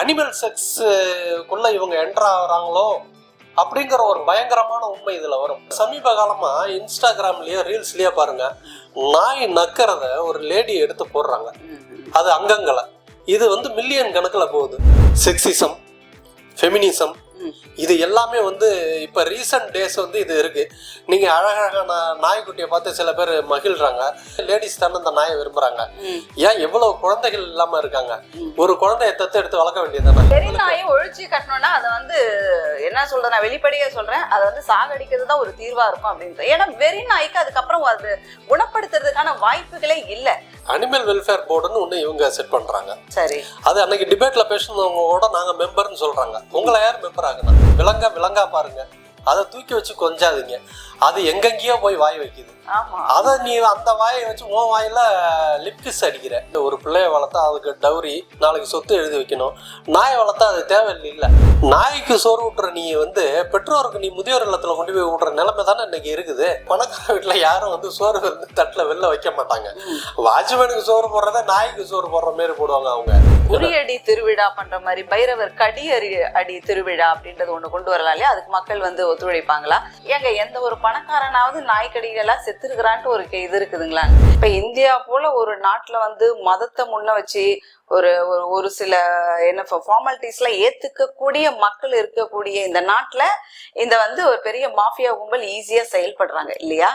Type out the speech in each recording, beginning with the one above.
Animal செக்ஸ்க்குள்ள இவங்க enter ஆகிறாங்களோ அப்படிங்கிற ஒரு பயங்கரமான உண்மை இதில் வரும். சமீப காலமாக இன்ஸ்டாகிராம்லயோ ரீல்ஸ்லேயோ பாருங்க நாய் நக்கிறத ஒரு லேடி எடுத்து போடுறாங்க. அது அங்கங்களை இது வந்து மில்லியன் கணக்கில் போகுது. செக்ஸிசம் ஃபெமினிசம் இது எல்லாமே வந்து இப்ப ரீசன்ட் டேஸ் வந்து இது இருக்கு. நீங்க அழகழகான நாய்க்குட்டியை பார்த்து சில பேர் மகிழ்றாங்க. லேடிஸ் தானே அந்த நாயை விரும்புறாங்க. ஏன் எவ்வளவு குழந்தைகள் இல்லாம இருக்காங்க. ஒரு குழந்தைய தத்து எடுத்து வளர்க்க வேண்டியதுதானே வெறி நாயை ஒழிச்சு கட்டணும்னா அதை வந்து என்ன சொல்றது நான் வெளிப்படையா சொல்றேன். அதை வந்து சாகடிக்கிறது தான் ஒரு தீர்வா இருக்கும் அப்படின்னு ஏன்னா வெறி நாய்க்கு அதுக்கப்புறம் அது குணப்படுத்துறதுக்கான வாய்ப்புகளே இல்ல. அனிமல் வெல்ஃபேர் போர்டுன்னு ஒண்ணு இவங்க செட் பண்றாங்க. சரி. அது அன்னைக்கு டிபேட்ல பேசுனவங்களோட நாங்க மெம்பர்னு சொல்றாங்க. உங்களை யார் மெம்பர் ஆகுனா விலங்கா விலங்கா பாருங்க. அதை தூக்கி வச்சு கொஞ்சாதீங்க. அது எங்கெங்கேயோ போய் வாய் வைக்குது. அதை நீ அந்த வாயை வச்சு உன் வாயில லிப்கிஸ் அடிக்கிற. ஒரு பிள்ளைய வளர்த்தா அதுக்கு டவுரி நாளைக்கு சொத்து எழுதி வைக்கணும். நாயை வளர்த்தா அது தேவையில்லை. நாய்க்கு சோறு விட்டுற நீ வந்து பெற்றோருக்கு நீ முதியோர் இல்லத்துல கொண்டு போய் விடுற நிலைமை தானே இன்னைக்கு இருக்குது. பணக்கார வீட்டுல யாரும் வந்து சோறு வந்து தட்டுல வெளில வைக்க மாட்டாங்க. வாட்ச்மேனுக்கு சோறு போடுறத நாய்க்கு சோறு போடுற மாதிரி போடுவாங்க அவங்க. உரியடி திருவிழா பண்ற மாதிரி பைரவர் கடி அடி திருவிழா அப்படின்றது ஒண்ணு கொண்டு வரலாம் இல்லையா? அதுக்கு மக்கள் வந்து ஒத்துழைப்பாங்களா? ஏங்க எந்த ஒரு பணக்காரனாவது நாய்க்கடிகளெல்லாம் செத்துருக்கிறான்ட்டு ஒரு இது இருக்குதுங்களா? இப்ப இந்தியா போல ஒரு நாட்டுல வந்து மதத்தை முன்ன வச்சு ஒரு ஒரு ஒரு சில என்ன ஃபார்மாலிட்டிஸ்லாம் ஏற்றுக்கக்கூடிய மக்கள் இருக்கக்கூடிய இந்த நாட்டுல இந்த வந்து ஒரு பெரிய மாஃபியா கும்பல் ஈஸியா செயல்படுறாங்க இல்லையா?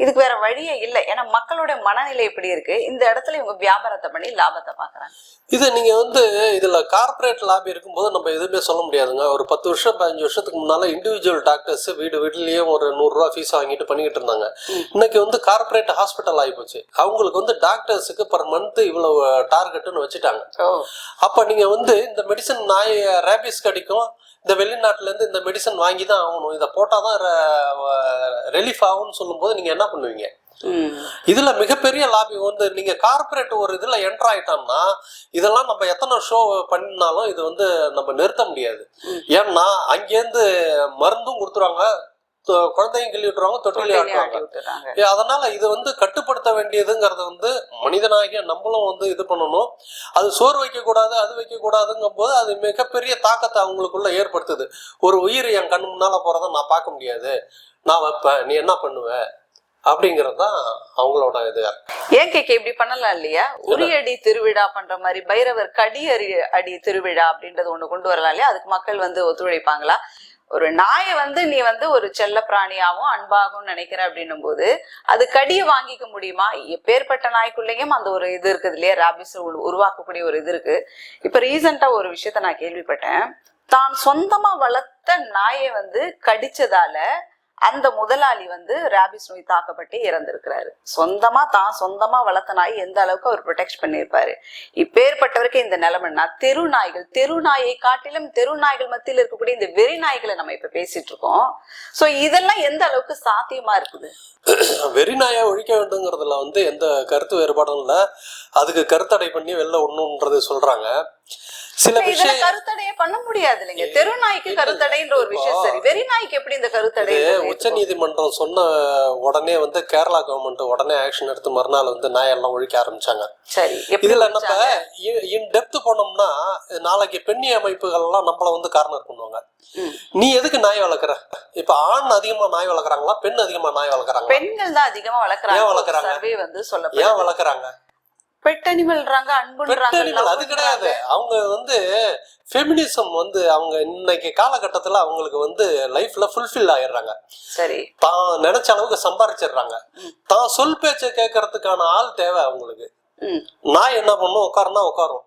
இதுக்கு வேற வழியே இல்லை. ஏன்னா மக்களோட மனநிலை இப்படி இருக்கு? இந்த இடத்துல இவங்க வியாபாரத்தை பண்ணி லாபத்தை பாக்குறாங்க இது நீங்க வந்து இதுல கார்ப்பரேட் லாபி இருக்கும்போது நம்ம எதுவுமே சொல்ல முடியாதுங்க. ஒரு பத்து வருஷம் பதினஞ்சு வருஷத்துக்கு முன்னால இண்டிவிஜுவல் டாக்டர்ஸ் வீடு வீட்லயே ஒரு நூறு ரூபா ஃபீஸ் வாங்கிட்டு பண்ணிக்கிட்டு இருந்தாங்க. இன்னைக்கு வந்து கார்ப்பரேட் ஹாஸ்பிட்டல் ஆகி போச்சு. அவங்களுக்கு வந்து டாக்டர்ஸுக்கு பர் மந்த் இவ்வளவு டார்கெட்னு வச்சுட்டாங்க. அப்ப நீங்க வந்து இந்த மெடிசன் நாய் ரேபிஸ் கடிக்கும். இந்த வெளிநாட்டுல இருந்து இந்த மெடிசன் வாங்கி தான் ஆகணும் இதை போட்டாதான் ரிலீஃப் ஆகும்னு சொல்லும்போது நீங்க என்ன பண்ணுவீங்க. இதுல மிகப்பெரிய லாபி வந்து நீங்க கார்ப்பரேட் ஒரு இதுல என்டர் ஆயிட்டோம்னா இதெல்லாம் நம்ம எத்தனை ஷோ பண்ணினாலும் இது வந்து நம்ம நிறுத்த முடியாது. ஏன்னா அங்கேருந்து மருந்தும் கொடுத்துருவாங்க குழந்தையும் கிள்ளி விட்டுருவாங்க தொட்டிலையும் ஆட்டுவாங்க. அதனால இது வந்து கட்டுப்படுத்த வேண்டியதுங்கிறது வந்து மனிதனாகிய நம்மளும் வந்து இது பண்ணணும். அது சோறு வைக்க கூடாது அது வைக்க கூடாதுங்கும் போது அது மிகப்பெரிய தாக்கத்தை அவங்களுக்குள்ள ஏற்படுத்துது. ஒரு உயிர் என் கண் முன்னால போறதை நான் பார்க்க முடியாது. நான் வைப்பேன் நீ என்ன பண்ணுவ? அப்படிங்கிறது தான் அவங்களோட இது. ஏன் கேக்க இப்படி பண்ணலாம் இல்லையா? உரியடி திருவிழா பண்ற மாதிரி பைரவர் கடி அடி திருவிழா அப்படின்றது ஒண்ணு கொண்டு வரலாம் இல்லையா? அதுக்கு மக்கள் வந்து ஒத்துழைப்பாங்களா? ஒரு நாயை வந்து நீ வந்து ஒரு செல்ல பிராணியாகவும் அன்பாகவும் நினைக்கிற அப்படின்னும் போது அது கடியை வாங்கிக்க முடியுமா? எப்பேற்பட்ட நாய்க்குள்ளேயும் அந்த ஒரு இது இருக்குது இல்லையா? ராபிஸ் உருவாக்கக்கூடிய ஒரு இது இருக்கு. இப்ப ரீசெண்டா ஒரு விஷயத்த நான் கேள்விப்பட்டேன். தான் சொந்தமா வளர்த்த நாயை வந்து கடிச்சதால அந்த முதலாளி வந்து ராபிஸ் நோய் தாக்கப்பட்டு இறந்திருக்கிறாரு. சொந்தமா தான் சொந்தமா வளர்த்த நாய் எந்த அளவுக்கு அவர் ப்ரொடெக்ட் பண்ணியிருப்பாரு. இப்பேற்பட்டவருக்கு இந்த நிலைமைனா தெரு நாய்கள் தெரு நாயை காட்டிலும் தெரு நாய்கள் மத்தியில் இருக்கக்கூடிய இந்த வெறி நாய்களை நம்ம இப்ப பேசிட்டு இருக்கோம். சோ இதெல்லாம் எந்த அளவுக்கு சாத்தியமா இருக்குது? வெறி நாயை ஒழிக்க வேண்டுங்கிறதுல வந்து எந்த கருத்து வேறுபாடும் இல்லை. அதுக்கு கருத்தடை பண்ணி வெளில ஒண்ணுன்றது சொல்றாங்க. சில விஷயம் கருத்தடையே பண்ண முடியாது இல்லைங்க தெரு நாய்க்கு கருத்தடைன்ற ஒரு விஷயம் சரி. வெறி நாய்க்கு எப்படி இந்த கருத்தடை உச்ச நீதிமன்றம் சொன்ன உடனே வந்து கேரளா கவர்மெண்ட் உடனே ஆக்ஷன் எடுத்து மறுநாள் வந்து நாயெல்லாம் ஒழிக்க ஆரம்பிச்சாங்க. சரி. இதுல நம்ம? இன் டெப்த் போனோம்னா நாளைக்கு பெண்ணி அமைப்புகள் எல்லாம் நம்மள வந்து கார்னர் பண்ணுவாங்க. நீ எதுக்கு நாய் வளர்க்குற? இப்ப ஆண் அதிகமா நாய் வளர்க்குறாங்களா பெண் அதிகமா நாய் வளர்க்குறாங்களா? பெண்கள் தான் அதிகமா வளர்க்குறாங்க. ஏன் வளர்க்கறாங்க? ஏன் வளர்க்குறாங்க? பெட் அனிமல்ன்றாங்க அன்புன்றாங்க அது கிடையாது. அவங்க வந்து ஃபெமினிசம் வந்து அவங்க இன்னைக்கு காலகட்டத்துல அவங்களுக்கு வந்து லைஃப்ல ஃபுல்ஃபில் ஆயிடுறாங்க. சரி. தான் நினைச்ச அளவுக்கு சம்பாரிச்சிடுறாங்க. தான் சொல் பேச்சை கேட்கறதுக்கான ஆள் தேவை அவங்களுக்கு. நாய் என்ன பண்ணும்? உட்காருனா உட்காரும்.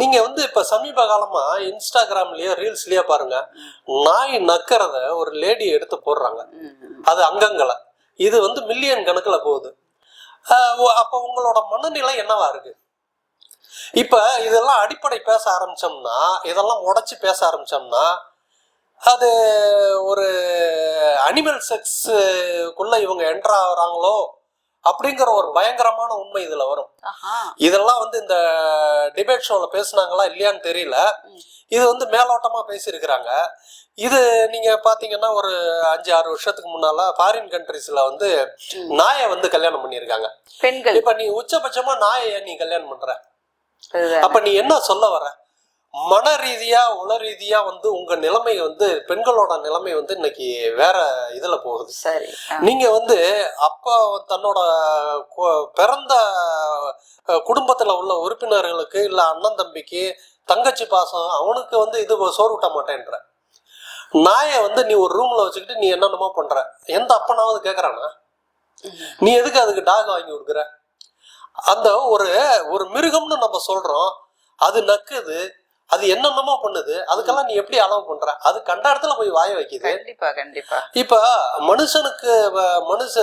நீங்க வந்து இப்ப சமீப காலமா இன்ஸ்டாகிராம்லயோ ரீல்ஸ்லயோ பாருங்க. நாய் நக்கிறத ஒரு லேடி எடுத்து போடுறாங்க. அது அங்கங்களை இது வந்து மில்லியன் கணக்குல போகுது. அப்போ உங்களோட மனநிலை என்னவா இருக்கு? இப்ப இதெல்லாம் அடிப்படை பேச ஆரம்பிச்சோம்னா இதெல்லாம் உடச்சி பேச ஆரம்பிச்சோம்னா அது ஒரு அனிமல் செக்ஸ்க்குள்ள இவங்க என்டர் ஆகுறாங்களோ அப்படிங்கிற ஒரு பயங்கரமான உண்மை இதுல வரும். இதெல்லாம் வந்து இந்த டிபேட் ஷோல பேசுனாங்களா இல்லையான்னு தெரியல. இது வந்து மேலோட்டமா பேசியிருக்கிறாங்க. இது நீங்க பாத்தீங்கன்னா ஒரு அஞ்சு ஆறு வருஷத்துக்கு முன்னால ஃபாரின் கண்ட்ரிஸ்ல வந்து. நாயை வந்து கல்யாணம் பண்ணியிருக்காங்க. பெண்கள். இப்ப நீ உச்சபட்சமா நாயை நீ கல்யாணம் பண்ற. அப்ப நீ என்ன சொல்ல வர? மன ரீதியா உள ரீதியா வந்து உங்க நிலைமை வந்து பெண்களோட நிலைமை வந்து இன்னைக்கு வேற இதுல போகுது. சரி. நீங்க வந்து அப்பா தன்னோட பிறந்த குடும்பத்துல உள்ள உறுப்பினர்களுக்கு இல்ல அண்ணன் தம்பிக்கு தங்கச்சி பாசம் அவனுக்கு வந்து இது சோறு ஊட்ட மாட்டேன்ற. நாயை வந்து நீ ஒரு ரூம்ல வச்சுக்கிட்டு நீ என்னென்னமோ பண்ற. எந்த அப்பனாவது கேக்குறானா? நீ எதுக்கு அதுக்கு டாக் வாங்கி கொடுக்குற? அந்த ஒரு ஒரு மிருகம்னு நம்ம சொல்றோம். அது நக்குது. அது என்னென்னமோ பண்ணுது. அதுக்கெல்லாம் நீ எப்படி அளவு பண்ற? அது கண்ட இடத்துல போய் வாய வைக்குது. கண்டிப்பா கண்டிப்பா. இப்ப மனுஷனுக்கு மனுஷ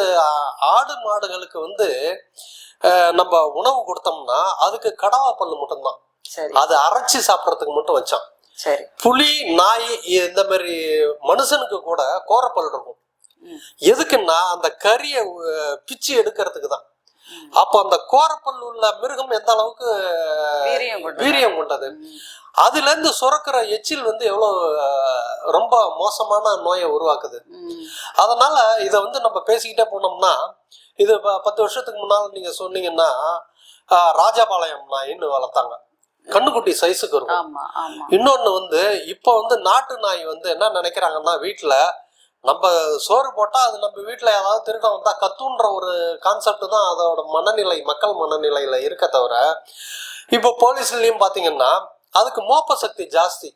ஆடு மாடுகளுக்கு வந்து நம்ம உணவு கொடுத்தோம்னா அதுக்கு கடவா பல்லு மட்டும்தான். அது அரைச்சி சாப்பிட்றதுக்கு மட்டும் வச்சான். சரி. புலி நாய் இந்த மாதிரி மனுஷனுக்கு கூட கோரப்பல் இருக்கும். எதுக்குன்னா அந்த கறியை பிச்சு எடுக்கிறதுக்கு தான். அப்போ அந்த கோரப்பல் உள்ள மிருகம் எந்த அளவுக்கு வீரியம் கொண்டது. அதுல இருந்து சுரக்கிற எச்சில் வந்து எவ்வளவு ரொம்ப மோசமான நோயை உருவாக்குது. அதனால இதை வந்து நம்ம பேசிக்கிட்டே போனோம்னா இது பத்து வருஷத்துக்கு முன்னால நீங்க சொன்னீங்கன்னா ராஜபாளையம் நாயின்னு வளர்த்தாங்க. கண்ணுக்குட்டி சைஸுக்கு இருக்கும். இன்னொன்னு வந்து இப்போ வந்து நாட்டு நாய் வந்து என்ன நினைக்கிறாங்கன்னா வீட்டுல நம்ம சோறு போட்டால் அது நம்ம வீட்டில் ஏதாவது திருடம் வந்தால் கத்துன்ற ஒரு கான்செப்ட் தான் அதோட மனநிலை மக்கள் மனநிலையில் இருக்க தவிர இப்போ போலீஸ்லேயும் பார்த்தீங்கன்னா அதுக்கு மோப்ப சக்தி ஜாஸ்தி.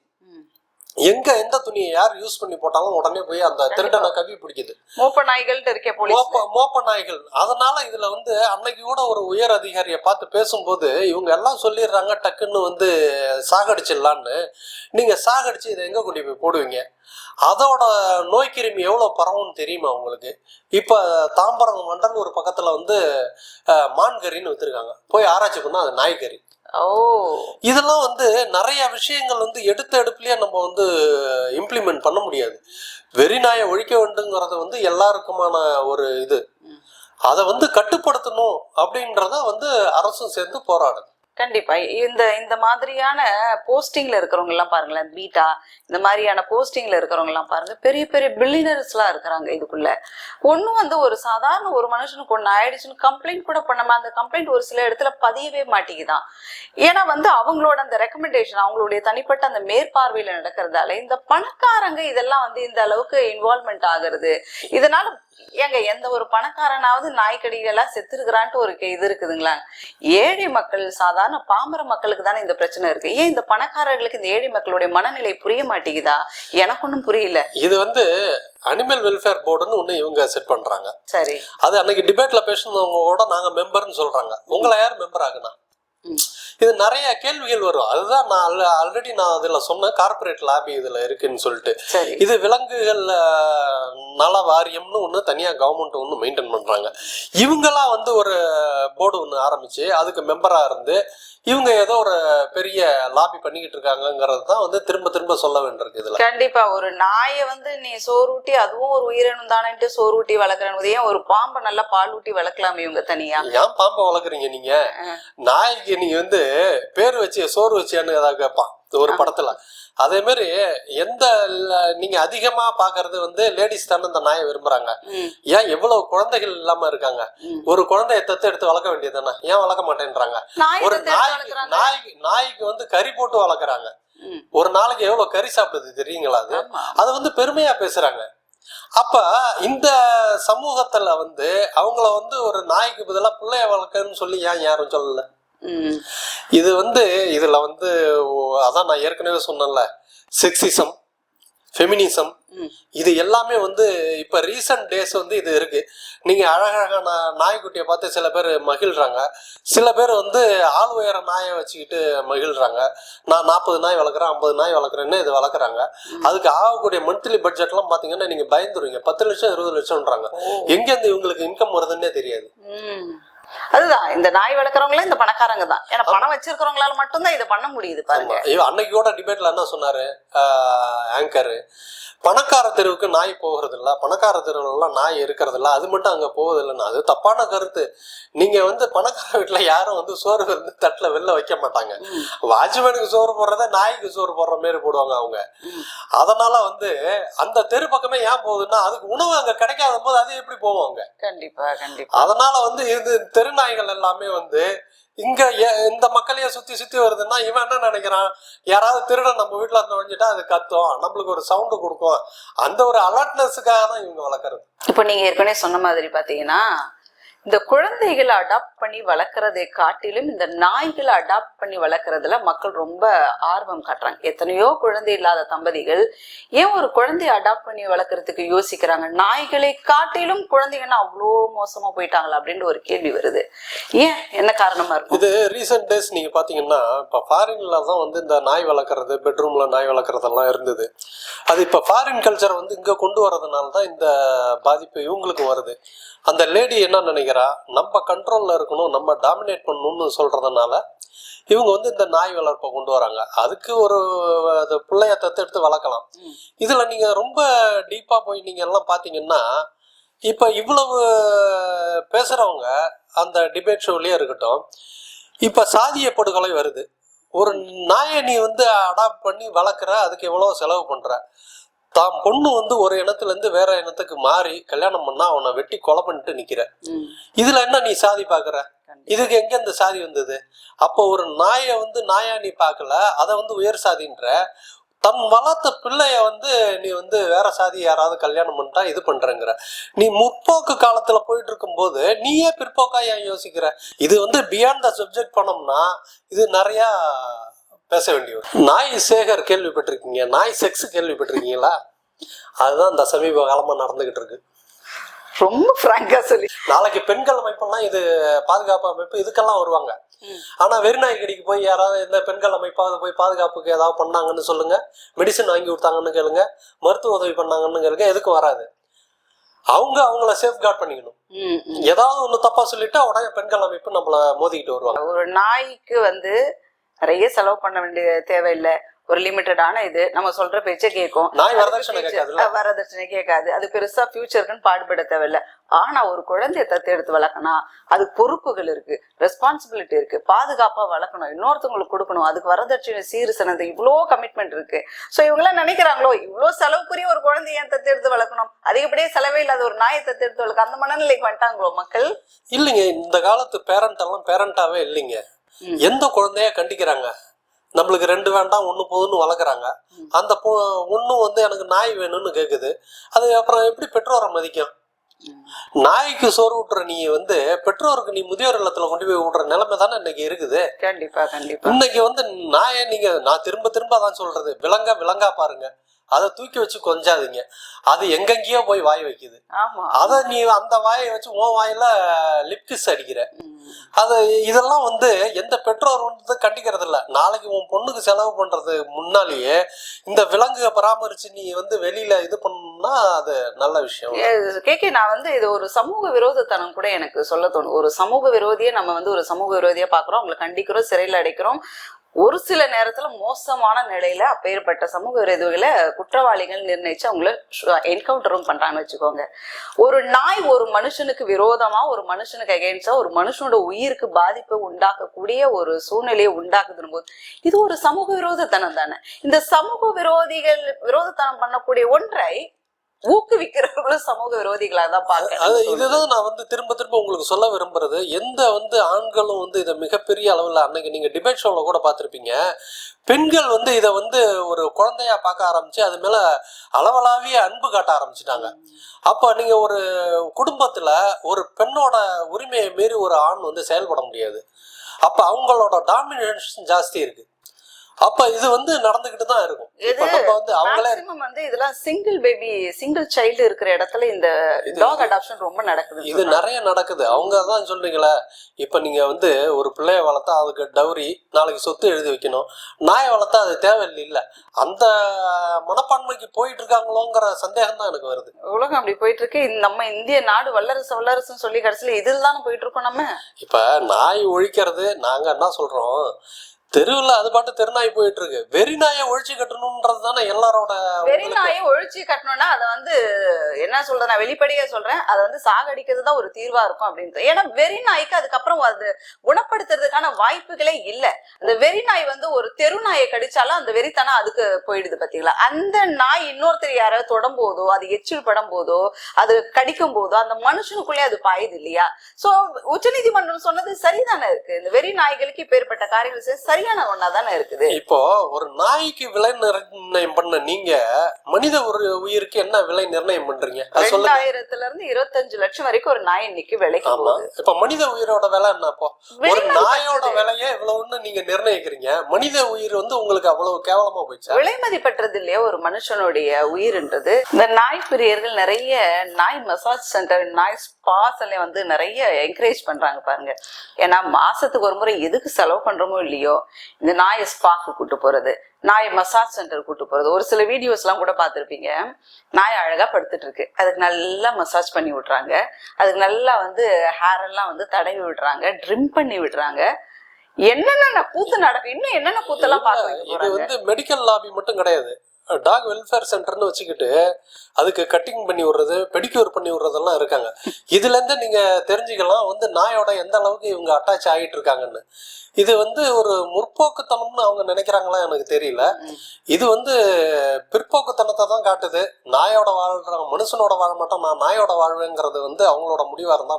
எங்க எந்த துணியை யார் யூஸ் பண்ணி போட்டாலும் உடனே போய் அந்த திருடனை கவி பிடிக்குது. மோப்ப நாய்கள்ட்ட இருக்கே மோப்ப மோப்ப நாய்கள். அதனால இதுல வந்து அன்னைக்கு கூட ஒரு உயர் அதிகாரியை பார்த்து பேசும்போது இவங்க எல்லாம் சொல்லிடுறாங்க டக்குன்னு வந்து சாகடிச்சிடலான்னு. நீங்க சாகடிச்சு இதை எங்க கொண்டு போய் போடுவீங்க? அதோட நோய் கிருமி எவ்வளவு பரவும் தெரியுமா உங்களுக்கு? இப்ப தாம்பரம் மண்டல் ஒரு பக்கத்துல வந்து மான்கறின்னு வித்துருக்காங்க. போய் ஆராய்ச்சி பண்ணா அது நாய்கறி. இதெல்லாம் வந்து நிறைய விஷயங்கள் வந்து எடுத்த எடுப்புலயே நம்ம வந்து இம்ப்ளிமெண்ட் பண்ண முடியாது. வெறி நாயை ஒழிக்க வேண்டுங்கிறது வந்து எல்லாருக்குமான ஒரு இது. அதை வந்து கட்டுப்படுத்தணும் அப்படின்றத வந்து அரசும் சேர்ந்து போராடுது. கண்டிப்பா. இந்த இந்த மாதிரியான போஸ்டிங்ல இருக்கிறவங்க எல்லாம் பாருங்களேன் பீட்டா இந்த மாதிரியான போஸ்டிங்ல இருக்கிறவங்க எல்லாம் பாருங்க பெரிய பெரிய பில்லினர்ஸ் எல்லாம் இருக்கிறாங்க இதுக்குள்ள. ஒண்ணு வந்து ஒரு சாதாரண ஒரு மனுஷனுக்கு ஒண்ணு ஆயிடுச்சுன்னு கம்ப்ளைண்ட் கூட பண்ணாம அந்த கம்ப்ளைண்ட் ஒரு சில இடத்துல பதியவே மாட்டேங்குதான். ஏன்னா வந்து அவங்களோட அந்த ரெக்கமெண்டேஷன் அவங்களுடைய தனிப்பட்ட அந்த மேற்பார்வையில நடக்கிறதால இந்த பணக்காரங்க இதெல்லாம் வந்து இந்த அளவுக்கு இன்வால்மெண்ட் ஆகுறது இதனால ஏங்க எந்த ஒரு பணக்காரனாவது நாய்க்கடிகளெல்லாம் செத்துருக்கிறான்ட்டு ஒரு இது இருக்குதுங்களா? ஏழை மக்கள் சாதாரண பாமர மக்களுக்கு தானே இந்த பிரச்சனை இருக்கு. ஏன் இந்த பணக்காரர்களுக்கு இந்த ஏழை மக்களுடைய மனநிலை புரிய மாட்டேங்குதா? எனக்கு ஒன்றும் புரியல. இது வந்து அனிமல் வெல்ஃபேர் போர்டுன்னு ஒன்று இவங்க செட் பண்றாங்க. சரி. அது அன்னைக்கு டிபேட்ல பேசுனவங்களோட நாங்க மெம்பர்னு சொல்றாங்க. உங்களை யார் மெம்பர் ஆகுனா? ம். இது நிறைய கேள்விகள் வரும். அதுதான் நான் ஆல்ரெடி நான் அதுல சொன்னேன் கார்ப்பரேட் லாபி இதுல இருக்குன்னு சொல்லிட்டு. இது விலங்குகள் நல வாரியம்னு ஒன்று தனியாக கவர்மெண்ட் ஒன்று மெயின்டைன் பண்ணுறாங்க இவங்கெல்லாம் வந்து ஒரு போர்டு ஒன்று ஆரம்பிச்சு அதுக்கு மெம்பராக இருந்து இவங்க ஏதோ ஒரு பெரிய லாபி பண்ணிக்கிட்டு இருக்காங்கங்கிறது தான் வந்து திரும்ப திரும்ப சொல்ல வேண்டியிருக்கு இதில். கண்டிப்பா ஒரு நாயை வந்து நீ சோறூட்டி அதுவும் ஒரு உயிரினம் தானேன்ட்டு சோறூட்டி வளர்க்குறேன் ஏன் ஒரு பாம்பை நல்லா பால் ஊட்டி வளர்க்கலாமே இவங்க தனியா? ஏன் பாம்பை வளர்க்குறீங்க நீங்க? நாய்க்கு நீங்க வந்து பேர் வச்சு சோறு வச்சியான்னு ஏதாவது கேட்பான் ஒரு படத்துல. அதே மாதிரி எந்த நீங்க அதிகமா பாக்குறது வந்து லேடிஸ் தானே இந்த நாயை விரும்புறாங்க. ஏன் எவ்வளவு குழந்தைகள் இல்லாம இருக்காங்க. ஒரு குழந்தைய தத்து எடுத்து வளர்க்க வேண்டியதுதானே? ஏன் வளர்க்க மாட்டேன்றாங்க? நாயை ஒரு தத்து எடுத்து நாய்க்கு வந்து கறி போட்டு வளர்க்குறாங்க. ஒரு நாளைக்கு எவ்வளவு கறி சாப்பிடுது தெரியுங்களா அது? அது வந்து பெருமையா பேசுறாங்க. அப்ப இந்த சமூகத்துல வந்து அவங்கள வந்து ஒரு நாய்க்கு பதிலா பிள்ளைய வளர்க்கன்னு சொல்லி ஏன் யாரும் சொல்லல? இது வந்து இதுல வந்து அதான் நான் ஏற்கனவே சொன்னேன்ல. Sexism feminism. இது எல்லாமே வந்து இப்ப ரீசன்ட் டேஸ் வந்து இது இருக்கு. நீங்க அழகழகான நாய்க்குட்டியை பார்த்து சில பேர் மகிழ்றாங்க. சில பேர் வந்து ஆள் உயர நாயை வச்சுக்கிட்டு மகிழ்றாங்க. நான் நாற்பது நாய் வளர்க்குறேன் ஐம்பது நாய் வளர்க்குறேன்னு இது வளர்க்குறாங்க. அதுக்கு ஆகக்கூடிய மந்த்லி பட்ஜெட்லாம் பார்த்தீங்கன்னா நீங்க பயந்துருவீங்க. பத்து லட்சம் இருபது லட்சம்ன்றாங்க. எங்கேருந்து இவங்களுக்கு இன்கம் வருதுன்னே தெரியாது. அதுதான் இந்த நாய் வளர்க்குறவங்களே இந்த பணக்காரங்க தான் ஏன்னா பணம் வச்சிருக்கிறவங்களால மட்டும்தான் இதை பண்ண முடியுது பாருங்க. ஐயோ, அன்னைக்கு கூட டிபேட்ல என்ன சொன்னாரு? ஆங்கர் பணக்கார தெருவுக்கு நாய் போகிறது இல்ல பணக்கார தெருவுலாம் நாய் இருக்கிறது இல்ல அது மட்டும் அங்க போகுது இல்லைன்னு அது தப்பான கருத்து. நீங்க வந்து பணக்கார வீட்டுல யாரும் வந்து சோறு வந்து தட்டுல வெளில வைக்க மாட்டாங்க. வாட்ச்மேனுக்கு சோறு போடுறத நாய்க்கு சோறு போடுற மாதிரி போடுவாங்க அவங்க. அதனால வந்து அந்த தெரு பக்கமே ஏன் போகுதுன்னா அதுக்கு உணவு அங்க கிடைக்காத போது அது எப்படி போவாங்க கண்டிப்பா கண்டிப்பா. அதனால வந்து இது தெருநாய்கள் எல்லாமே வந்து இங்க இந்த மக்களையே சுத்தி சுத்தி வருதுன்னா இவன் என்ன நினைக்கிறான்? யாராவது திருடன் நம்ம வீட்டுல இருந்து வந்துட்டா அது கத்தும். நம்மளுக்கு ஒரு சவுண்டு கொடுக்கும். அந்த ஒரு அலர்ட்னஸுக்காக தான் இவங்க வளர்க்குறது. இப்போ நீங்க ஏற்கனவே சொன்ன மாதிரி பாத்தீங்கன்னா இந்த குழந்தைகளை அடாப்ட் பண்ணி வளர்க்குறதை காட்டிலும் இந்த நாய்களை அடாப்ட் பண்ணி வளர்க்குறதுல மக்கள் ரொம்ப ஆர்வம் காட்டுறாங்க. எத்தனையோ குழந்தை இல்லாத தம்பதிகள் ஏன் ஒரு குழந்தையை அடாப்ட் பண்ணி வளர்க்குறதுக்கு யோசிக்கிறாங்க? நாய்களை காட்டிலும் குழந்தைங்கன்னா அவ்வளோ மோசமாக போயிட்டாங்களா அப்படின்னு ஒரு கேள்வி வருது. ஏன்? என்ன காரணமாக இருக்கும்? இது ரீசெண்ட் டேஸ் நீங்கள் பார்த்தீங்கன்னா இப்போ ஃபாரின்ல தான் வந்து இந்த நாய் வளர்க்குறது பெட்ரூமில் நாய் வளர்க்குறதெல்லாம் இருந்தது. அது இப்போ ஃபாரின் கல்ச்சர் வந்து இங்கே கொண்டு வரதுனால தான் இந்த பாதிப்பு இவங்களுக்கு வருது. அந்த லேடி என்ன நினைக்கிறேன் நினைக்கிறா நம்ம கண்ட்ரோல்ல இருக்கணும் நம்ம டாமினேட் பண்ணணும்னு சொல்றதுனால இவங்க வந்து இந்த நாய் வளர்ப்பை கொண்டு வராங்க. அதுக்கு ஒரு அது பிள்ளைய தத்தெடுத்து வளர்க்கலாம். இதுல நீங்க ரொம்ப டீப்பா போய் நீங்க எல்லாம் பாத்தீங்கன்னா இப்ப இவ்வளவு பேசுறவங்க அந்த டிபேட் ஷோலயே இருக்கட்டும் இப்ப சாதிய படுகொலை வருது. ஒரு நாயை நீ வந்து அடாப்ட் பண்ணி வளர்க்குற அதுக்கு எவ்வளவு செலவு பண்ற. தாம் பொண்ணு வந்து ஒரு இனத்துல இருந்து வேற இனத்துக்கு மாறி கல்யாணம் பண்ணா அவனை வெட்டி கொலை பண்ணிட்டு நிக்கிற. இதுல என்ன நீ சாதி பாக்குற. இதுக்கு எங்க இந்த சாதி வந்தது? அப்போ ஒரு நாயை வந்து நாயா நீ பார்க்கல அதை வந்து உயர் சாதின்ற. தன் வளர்த்த பிள்ளைய வந்து நீ வந்து வேற சாதி யாராவது கல்யாணம் பண்ணிட்டா இது பண்றேங்கிற. நீ முற்போக்கு காலத்துல போயிட்டு இருக்கும்போது நீயே பிற்போக்கா ஏன் யோசிக்கிற? இது வந்து பியாண்ட் த சப்ஜெக்ட் பண்ணோம்னா இது நிறைய பேச வேண்டிய வரும். நாய் சேகர் கேள்விப்பட்டிருக்கீங்க. நாய் செக்ஸ் கேள்விப்பட்டிருக்கீங்களா? அதுதான் இந்த சமீப காலமா நடந்துகிட்டு இருக்கு. ரொம்ப ஃப்ராங்கா சொல்லி நாளைக்கு பெண்கள் அமைப்பெல்லாம் இது பாதுகாப்பு அமைப்பு இதுக்கெல்லாம் வருவாங்க. ஆனா வெறிநாய் கடிக்கு போய் யாராவது இந்த பெண்கள் அமைப்பாவது போய் பாதுகாப்புக்கு ஏதாவது பண்ணாங்கன்னு சொல்லுங்க. மெடிசன் வாங்கி கொடுத்தாங்கன்னு கேளுங்க. மருத்துவ உதவி பண்ணாங்கன்னு கேளுங்க. எதுக்கும் வராது. அவங்க அவங்கள சேஃப் பண்ணிக்கணும். ஏதாவது ஒண்ணு தப்பா சொல்லிட்டா உடனே பெண்கள் அமைப்பு நம்மள மோதிக்கிட்டு வருவாங்க. ஒரு நாய்க்கு வந்து நிறைய செலவு பண்ண வேண்டிய தேவையில்லை. ஒரு லிமிட்டடான இது. நம்ம சொல்ற பேச்ச கேட்கும். வரதட்சணை கேட்காது. அது பெருசா ஃபியூச்சருக்குன்னு பாடுபட தேவையில்ல. ஆனா ஒரு குழந்தைய தத்து எடுத்து வளர்க்கணும் அதுக்கு பொறுப்புகள் இருக்கு ரெஸ்பான்சிபிலிட்டி இருக்கு. பாதுகாப்பா வளர்க்கணும். இன்னொருத்தவங்களுக்கு கொடுக்கணும். அதுக்கு வரதட்சணை சீர் சினந்து இவ்வளோ கமிட்மெண்ட் இருக்கு. சோ இவங்க எல்லாம் நினைக்கிறாங்களோ இவ்வளோ செலவுக்குரிய ஒரு குழந்தைய தத்து எடுத்து வளர்க்கணும்? அதிகப்படியே செலவே இல்லாத ஒரு நாயை தத்து எடுத்து வளர்க்க அந்த மனநிலைக்கு வந்துட்டாங்களோ மக்கள்? இல்லைங்க. இந்த காலத்து பேரண்ட் எல்லாம் பேரண்டாவே இல்லைங்க. எந்த குழந்தைய கண்டிக்கிறாங்க? நம்மளுக்கு ரெண்டு வேண்டாம் ஒண்ணு போதும்னு வளர்க்குறாங்க. அந்த பொ ஒன்றும் வந்து எனக்கு நாய் வேணும்னு கேக்குது. அது அப்புறம் எப்படி பெற்றோரை மதிக்கும்? நாய்க்கு சோறு ஊட்டுற நீ வந்து பெற்றோருக்கு நீ முதியோர் இல்லத்துல கொண்டு போய் விடுற நிலைமை தானே இன்னைக்கு இருக்குது. கண்டிப்பா கண்டிப்பா. இன்னைக்கு வந்து நாயை நீங்க நான் திரும்ப திரும்ப தான் சொல்றது. விலங்கா விலங்கா பாருங்க. அதை தூக்கி வச்சு கொஞ்சாதீங்க. அது எங்கெங்கேயோ போய் வாய் வைக்குது. ஆமா. அதை நீ அந்த வாயை வச்சு உன் வாயில லிப்கிஸ் அடிக்கிற. அது இதெல்லாம் வந்து எந்த பெற்றோர் வந்து கண்டிக்கிறது இல்ல நாளைக்கு உன் பொண்ணுக்கு செலவு பண்றது முன்னாலேயே இந்த விலங்குகளை பராமரிச்சு நீ வந்து வெளியில இது பண்ணா அது நல்ல விஷயம். கேக்கே நான் வந்து இது ஒரு சமூக விரோதத்தனம் கூட எனக்கு சொல்ல தோணும். ஒரு சமூக விரோதியை நம்ம வந்து ஒரு சமூக விரோதியா பாக்குறோம். அவங்களை கண்டிக்கிறோம் சிறையில் அடைக்கிறோம். ஒரு சில நேரத்துல மோசமான நிலையில அப்பேற்பட்ட சமூக விரோதிகளை குற்றவாளிகள் நிர்ணயிச்சு அவங்கள என்கவுண்டரும் பண்றாங்கன்னு வச்சுக்கோங்க. ஒரு நாய் ஒரு மனுஷனுக்கு விரோதமா ஒரு மனுஷனுக்கு அகேன்ஸ்டா ஒரு மனுஷனோட உயிருக்கு பாதிப்பை உண்டாக்கக்கூடிய ஒரு சூழ்நிலையை உண்டாக்குதுன்னு போது இது ஒரு சமூக விரோதத்தனம் தானே. இந்த சமூக விரோதிகள் விரோதத்தனம் பண்ணக்கூடிய ஒன்றை ஊக்குவிக்கிறவர்களும் சமூக விரோதிகளாக தான் அது பார்க்க இதுதான் நான் வந்து திரும்ப திரும்ப உங்களுக்கு சொல்ல விரும்புறது. எந்த வந்து ஆண்களும் வந்து இதை மிகப்பெரிய அளவில் அன்னைக்கு நீங்க டிபேட் ஷோல கூட பார்த்திருப்பீங்க. பெண்கள் வந்து இதை வந்து ஒரு குழந்தையா பார்க்க ஆரம்பிச்சு அது மேல அளவலாவிய அன்பு காட்ட ஆரம்பிச்சிட்டாங்க. அப்ப நீங்க ஒரு குடும்பத்துல ஒரு பெண்ணோட உரிமையை மீறி ஒரு ஆண் வந்து செயல்பட முடியாது. அப்ப அவங்களோட டாமினேஷன் ஜாஸ்தி இருக்கு. அப்ப இது வந்து நடந்துகிட்டு தான் இருக்கும் நம்ம வந்து அவங்களே வந்து இதெல்லாம் சிங்கிள் பேபி சிங்கிள் சைல்டு இருக்கிற இடத்துல இந்த டாக் அடாப்ஷன் ரொம்ப நடக்குது. இது நிறைய நடக்குது. அவங்க தான் சொல்றீங்களே இப்ப நீங்க வந்து ஒரு பிள்ளைய வளர்த்தா அதுக்கு டவுரி நாளைக்கு சொத்து எழுதி வைக்கணும். நாயை வளர்த்தா அது தேவையில்லை இல்ல. அந்த மனப்பான்மைக்கு போயிட்டு இருக்காங்களோங்கிற சந்தேகம் தான் எனக்கு வருது. உலகம் அப்படி போயிட்டு இருக்கு நம்ம இந்திய நாடு வல்லரசு வல்லரசுன்னு சொல்லி கடைசியில இதில் தானே போயிட்டு இருக்கோம் நம்ம? இப்ப நாய் ஒழிக்கிறது நாங்க என்ன சொல்றோம்? தெருவுல அது பாட்டு தெருநாய் போயிட்டு இருக்கு வெறி நாயை ஒழிச்சு கட்டணும்ன்றது தானே எல்லாரோட வெறி உங்களுக்கு- நாயை ஒழிச்சு கட்டணும்னா அதை வந்து என்ன சொல்றேன் நான் வெளிப்படையா சொல்றேன். அதை வந்து சாகடிக்கிறது தான் ஒரு தீர்வா இருக்கும் அப்படின்ட்டு. ஏன்னா வெறி நாய்க்கு அதுக்கப்புறம் அது குணப்படுத்துறதுக்கான வாய்ப்புகளே இல்ல. அந்த வெறி நாய் வந்து ஒரு தெரு நாயை கடிச்சாலும் அந்த வெறித்தனம் அதுக்கு போயிடுது பாத்தீங்களா? அந்த நாய் இன்னொருத்தர் யாராவது தொடும் போதோ அது எச்சில் படும் போதோ அது கடிக்கும் போதோ அந்த மனுஷனுக்குள்ளே அது பாயுது இல்லையா? சோ உச்சநீதிமன்றம் சொன்னது சரிதானே இருக்கு. இந்த வெறி நாய்களுக்கு இப்பேற்பட்ட காரியங்கள் செய்ய சரியான ஒண்ணா தானே இருக்குது? இப்போ ஒரு நாய்க்கு விலை நிர்ணயம் பண்ண நீங்க மனித ஒரு உயிருக்கு என்ன விலை நிர்ணயம் பண்றீங்க? ரெண்டாயிரத்துல இருந்து இருபத்தஞ்சு லட்சம் வரைக்கும் ஒரு நாய் இன்னைக்கு விலைக்கு இப்ப மனித உயிரோட விலை என்ன இப்போ ஒரு நாயோட. விலையே இவ்வளவுன்னு நீங்க நிர்ணயிக்கிறீங்க. மனித உயிர் வந்து உங்களுக்கு அவ்வளவு கேவலமா போயிடுச்சா? விலை மதிப்பற்றது இல்லையா? ஒரு மனுஷனுடைய உயிர்ன்றது. இந்த நாய் பிரியர்கள் நிறைய நாய் மசாஜ் சென்டர் நாய் ஸ்பாஸ் எல்லாம் வந்து நிறைய என்கரேஜ் பண்றாங்க பாருங்க. ஏன்னா மாசத்துக்கு ஒரு முறை எதுக்கு செலவு பண்றோமோ இல்லையோ இந்த நாயை ஸ்பாக்கு கூட்டு போறது நாய் மசாஜ் சென்டர் கூட்டு போறது. ஒரு சில வீடியோஸ் எல்லாம் கூட பார்த்திருப்பீங்க. நாய் அழகா படுத்துட்டு இருக்கு. அதுக்கு நல்லா மசாஜ் பண்ணி விடுறாங்க. அதுக்கு நல்லா வந்து ஹேர் எல்லாம் வந்து தடவி விடுறாங்க ட்ரிம் பண்ணி விடுறாங்க. என்னென்ன கூத்து நடக்கும் இன்னும் என்னென்ன கூத்தெல்லாம் பார்க்க இது வந்து மெடிக்கல் லாபி மட்டும் கிடையாது. டாக் வெல்ஃபேர் சென்டர்னு வச்சுக்கிட்டு அதுக்கு கட்டிங் பண்ணி விடுறது பெடிக்யூர் பண்ணி விடுறதெல்லாம் இருக்காங்க. இதுலேருந்து நீங்கள் தெரிஞ்சுக்கலாம் வந்து நாயோட எந்த அளவுக்கு இவங்க அட்டாச் ஆகிட்டு இருக்காங்கன்னு. இது வந்து ஒரு முற்போக்குத்தனம்னு அவங்க நினைக்கிறாங்களா எனக்கு தெரியல. இது வந்து பிற்போக்குத்தனத்தை தான் காட்டுது. நாயோட வாழ்ற மனுஷனோட வாழ மாட்டோம் நான் நாயோட வாழ்வேங்கிறது வந்து அவங்களோட முடிவா இருந்தா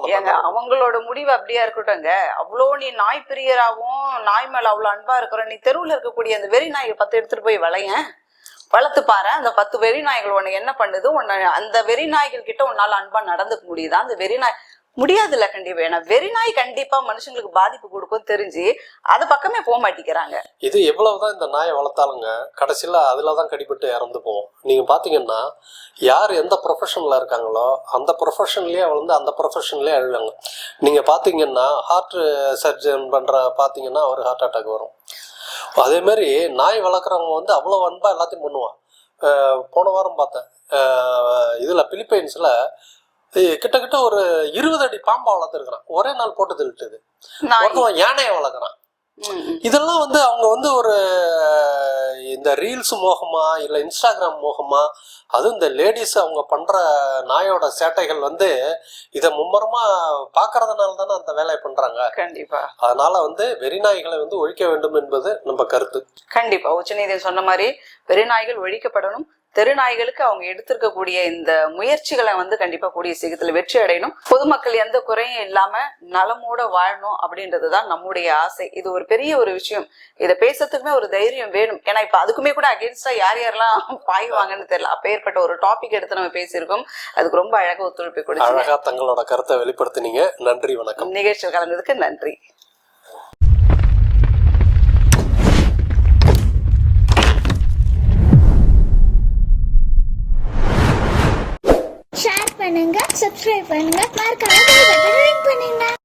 அவங்களோட முடிவு அப்படியா இருக்கட்டும்ங்க. அவ்வளோ நீ நாய் பிரியராகவும் நாய் மேல அவ்வளோ அன்பா இருக்கிற நீ தெருவில் இருக்கக்கூடிய அந்த வெறி நாயை பத்து எடுத்துட்டு போய் வளையேன். வளர்த்து பாரு அந்த பத்து வெறி நாய்கள் உன்னை என்ன பண்ணுது? உன்னை அந்த வெறி நாய்கள் கிட்ட உன்னால அன்பா நடந்துக்க முடியுதா? அந்த வெறி நாய் முடியாதுல்ல கண்டிப்பா. ஏன்னா வெறி நாய் கண்டிப்பா மனுஷங்களுக்கு பாதிப்பு கொடுக்கும் தெரிஞ்சு அது பக்கமே போக மாட்டேங்கிறாங்க. இது எவ்வளவுதான் இந்த நாயை வளர்த்தாலுங்க கடைசியில் அதில் தான் கடிபட்டு இறந்து போவோம். நீங்கள் பார்த்தீங்கன்னா யார் எந்த ப்ரொஃபஷனில் இருக்காங்களோ அந்த ப்ரொஃபஷன்லேயே வளர்ந்து அந்த ப்ரொஃபஷன்லேயே அழுவாங்க நீங்கள் பார்த்தீங்கன்னா ஹார்ட் சர்ஜன் பண்ணுற பார்த்தீங்கன்னா அவர் ஹார்ட் அட்டாக் வரும். அதே மாதிரி நாய் வளர்க்குறவங்க வந்து அவ்வளோ அன்பாக எல்லாத்தையும் பண்ணுவான். போன வாரம் பார்த்தேன். இதில் பிலிப்பைன்ஸில் கிட்டத்தட்ட ஒரு இருபது அடி பாம்பா வளர்த்துருக்குறான். ஒரே நாள் போட்டு தள்ளிட்டுது நாய். ஒருத்தவன் யானையை வளர்க்குறான். இதெல்லாம் வந்து அவங்க வந்து ஒரு இந்த ரீல்ஸ் மோகமா இல்லை இன்ஸ்டாகிராம் மோகமா அதுவும் இந்த லேடிஸ் அவங்க பண்ற நாயோட சேட்டைகள் வந்து இதை மும்மரமா பார்க்கறதுனால தானே அந்த வேலையை பண்றாங்க. கண்டிப்பா. அதனால வந்து வெறிநாய்களை வந்து ஒழிக்க வேண்டும் என்பது நம்ம கருத்து. கண்டிப்பா. உச்சநீதியம் சொன்ன மாதிரி பெருநாய்கள் ஒழிக்கப்படணும். தெருநாய்களுக்கு அவங்க எடுத்திருக்கக்கூடிய இந்த முயற்சிகளை வந்து கண்டிப்பா கூடிய சீக்கிரத்துல வெற்றி அடையணும். பொதுமக்கள் எந்த குறையும் இல்லாம நலமோட வாழணும் அப்படின்றதுதான் நம்முடைய ஆசை. இது ஒரு பெரிய ஒரு விஷயம். இதை பேசுறதுக்குமே ஒரு தைரியம் வேணும். ஏன்னா இப்ப அதுக்குமே கூட அகேன்ஸ்டா யார் யாரெல்லாம் பாய்வாங்கன்னு தெரியல. அப்பேற்பட்ட ஒரு டாபிக் எடுத்து நம்ம பேசியிருக்கோம். அதுக்கு ரொம்ப அழகா ஒத்துழைப்பு கொடுத்து அழகா தங்களோட கருத்தை வெளிப்படுத்தினீங்க. நன்றி வணக்கம். நிகழ்ச்சியில் கலந்ததுக்கு நன்றி. சப்ஸ்கிரைப் பண்ணுங்க மறக்காம பெல் பட்டனை ரிங் பண்ணுங்க